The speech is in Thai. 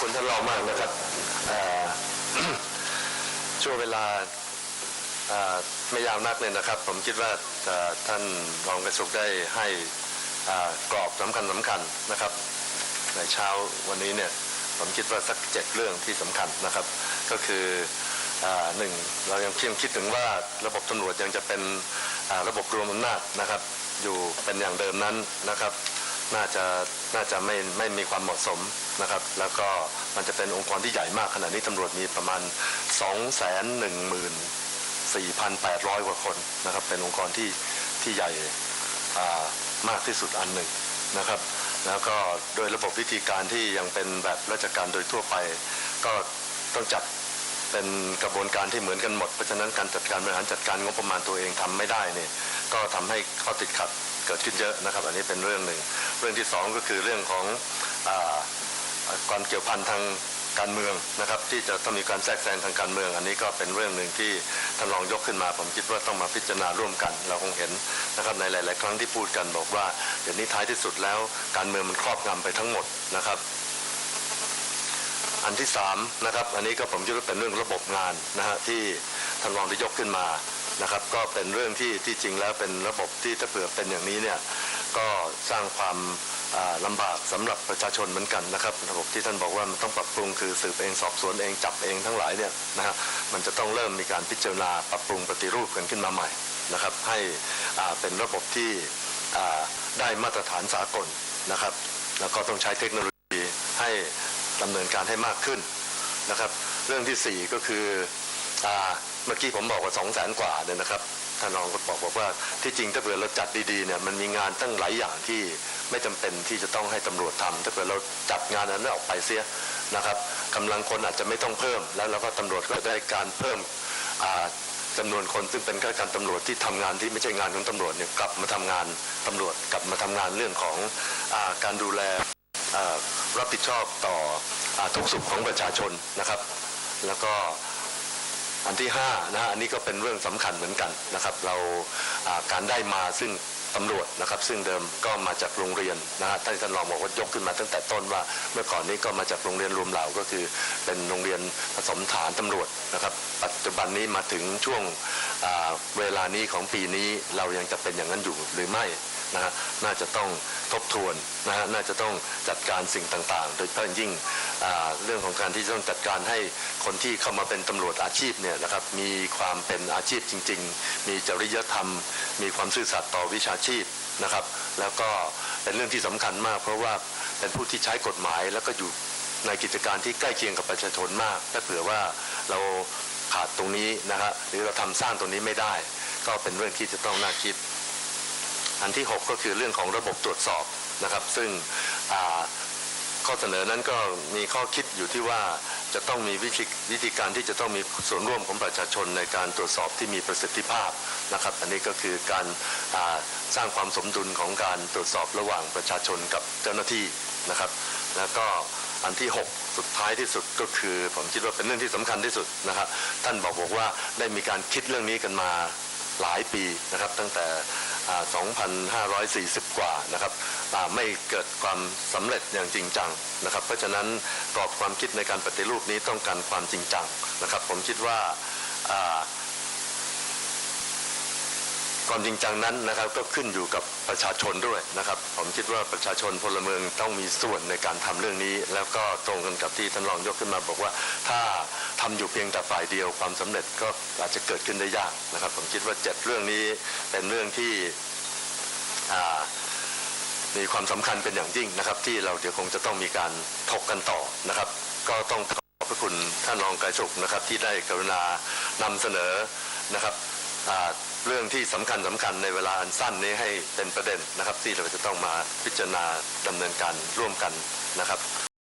คุณท่านรองมากนะครับช่วงเวลาไม่ยาวนักเลยนะครับ ผมคิดว่าท่านรองกระสุกได้ให้กรอบสำคัญสำคัญนะครับในเช้าวันนี้เนี่ยผมคิดว่าสักเจ็ดเรื่องที่สำคัญนะครับ ก็คือหนึ่งเรายังเพียงคิดถึงว่าระบบตำรวจยังจะเป็นระบบรวมอำนาจนะครับ อยู่เป็นอย่างเดิมนั้นนะครับ น่าจะน่าจะไม่ไม่มีความเหมาะสม นะครับแล้วก็มันจะเป็นองค์กรที่ใหญ่มากขณะนี้ตำรวจมีประมาณ 2 1 1 4,800 กว่าคนนะครับเป็นองค์กรที่ที่ใหญ่มากที่สุดอันหนึ่งนะครับ แล้วก็โดยระบบวิธีการที่ยังเป็นแบบราชการโดยทั่วไป ก็ต้องจัดเป็นกระบวนการที่เหมือนกันหมด เพราะฉะนั้นการจัดการบริหารจัดการงบประมาณตัวเองทำไม่ได้เนี่ยก็ทำให้ข้อติดขัดเกิดขึ้นเยอะนะครับ อันนี้เป็นเรื่องหนึ่ง เรื่องที่สองก็คือเรื่องของอา ความเกี่ยวพันทางการเมืองนะครับที่จะต้องมีการแทรกแซงทางการเมือง อันนี้ก็เป็นเรื่องหนึ่งที่ท่านรองยกขึ้นมา ผมคิดว่าต้องมาพิจารณาร่วมกัน เราคงเห็นนะครับในหลาย ๆ ครั้งที่พูดกันบอกว่าเดี๋ยวนี้ท้ายที่สุดแล้วการเมืองมันครอบงำไปทั้งหมดนะครับอันที่สามนะครับอันนี้ก็ผมคิดว่าเป็นเรื่องระบบงานนะฮะที่ท่านรองได้ยกขึ้นมานะครับก็เป็นเรื่องที่ที่จริงแล้วเป็นระบบที่ถ้าเผื่อเป็นอย่างนี้เนี่ยก็สร้างความ ลำบากสำหรับประชาชนเหมือนกันนะครับ ระบบที่ท่านบอกว่ามันต้องปรับปรุงคือสืบเองสอบสวนเองจับเองทั้งหลายเนี่ยนะฮะมันจะต้องเริ่มมีการพิจารณาปรับปรุงปฏิรูปกันขึ้นมาใหม่นะครับ ให้เป็นระบบที่ได้มาตรฐานสากลนะครับ แล้วก็ต้องใช้เทคโนโลยีให้ดำเนินการให้มากขึ้นนะครับ เรื่องที่ 4 ก็คือ เมื่อกี้ผมบอกว่า2 0 0แสนกว่าเนี่ยนะครับท่านรองก็บอกบอกว่าที่จริงถ้าเผื่อเราจัดดีๆเนี่ยมันมีงานตั้งหลายอย่างที่ไม่จำเป็นที่จะต้องให้ตำรวจทำถ้าเผื่อเราจัดงานนั้นออกไปเสียนะครับกำลังคนอาจจะไม่ต้องเพิ่ม แล้วเราก็ตำรวจก็ได้การเพิ่มอ่าจำนวนคนซึ่งเป็นข้าราชการตำรวจที่ทำงานที่ไม่ใช่งานของตำรวจเนี่ยกลับมาทำงานตำรวจกลับมาทำงานเรื่องของอการดูแลรับผิดชอบต่ออทุกสุขของประชาชนนะครับ แล้วก็ อันที่5นะฮะอันนี้ก็เป็นเรื่องสำคัญเหมือนกันนะครับ เราการได้มาซึ่งตำรวจนะครับซึ่งเดิมก็มาจากโรงเรียนนะฮะท่านท่านรองบอกว่ายกขึ้นมาตั้งแต่ต้นว่า เมื่อก่อนนี้ก็มาจากโรงเรียนรวมเหล่าก็คือเป็นโรงเรียนผสมฐานตำรวจนะครับ ปัจจุบันนี้มาถึงช่วงเวลานี้ของปีนี้เรายังจะเป็นอย่างนั้นอยู่หรือไม่ นะฮะน่าจะต้องทบทวนนะฮะน่าจะต้องจัดการสิ่งต่างๆ โดยเฉพาะยิ่งเรื่องของการที่ต้องจัดการให้คนที่เข้ามาเป็นตำรวจอาชีพเนี่ยนะครับมีความเป็นอาชีพจริง ๆ มีจริยธรรม มีความซื่อสัตย์ต่อวิชาชีพนะครับ แล้วก็เป็นเรื่องที่สำคัญมาก เพราะว่าเป็นผู้ที่ใช้กฎหมายแล้วก็อยู่ในกิจการที่ใกล้เคียงกับประชาชนมากถ้าเผื่อว่าเราขาดตรงนี้นะฮะหรือเราทำสร้างตรงนี้ไม่ได้ ก็เป็นเรื่องที่จะต้องน่าคิด อันที่ 6 ก็คือเรื่องของระบบตรวจสอบนะครับ ซึ่งข้อเสนอนั้นก็มีข้อคิดอยู่ที่ว่าจะต้องมีวิธีวิธีการที่จะต้องมีส่วนร่วมของประชาชนในการตรวจสอบที่มีประสิทธิภาพนะครับ อันนี้ก็คือการสร้างความสมดุลของการตรวจสอบระหว่างประชาชนกับเจ้าหน้าที่นะครับ แล้วก็อันที่ 6 สุดท้ายที่สุดก็คือ ผมคิดว่าเป็นเรื่องที่สำคัญที่สุดนะครับ ท่านบอกบอกว่าได้มีการคิดเรื่องนี้กันมาหลายปีนะครับ ตั้งแต่ 2,540 กว่านะครับไม่เกิดความสำเร็จอย่างจริงจังนะครับ เพราะฉะนั้นกรอบความคิดในการปฏิรูปนี้ต้องการความจริงจังนะครับ ผมคิดว่าอ่า ความจริงจังนั้นนะครับก็ขึ้นอยู่กับประชาชนด้วยนะครับ ผมคิดว่าประชาชนพลเมืองต้องมีส่วนในการทำเรื่องนี้ แล้วก็ตรงกันกับที่ท่านรองยกขึ้นมาบอกว่าถ้าทำอยู่เพียงแต่ฝ่ายเดียวความสำเร็จก็อาจจะเกิดขึ้นได้ยากนะครับ ผมคิดว่าเจ็ดเรื่องนี้เป็นเรื่องที่มีความสำคัญเป็นอย่างยิ่งนะครับ ที่เราเดี๋ยวคงจะต้องมีการถกกันต่อนะครับ ก็ต้องขอบพระคุณท่านรองไกรสุขนะครับที่ได้กรุณานำเสนอนะครับ เรื่องที่สำคัญสำคัญในเวลาอันสั้นนี้ให้เป็นประเด็นนะครับที่เราจะต้องมาพิจารณาดำเนินการร่วมกันนะครับ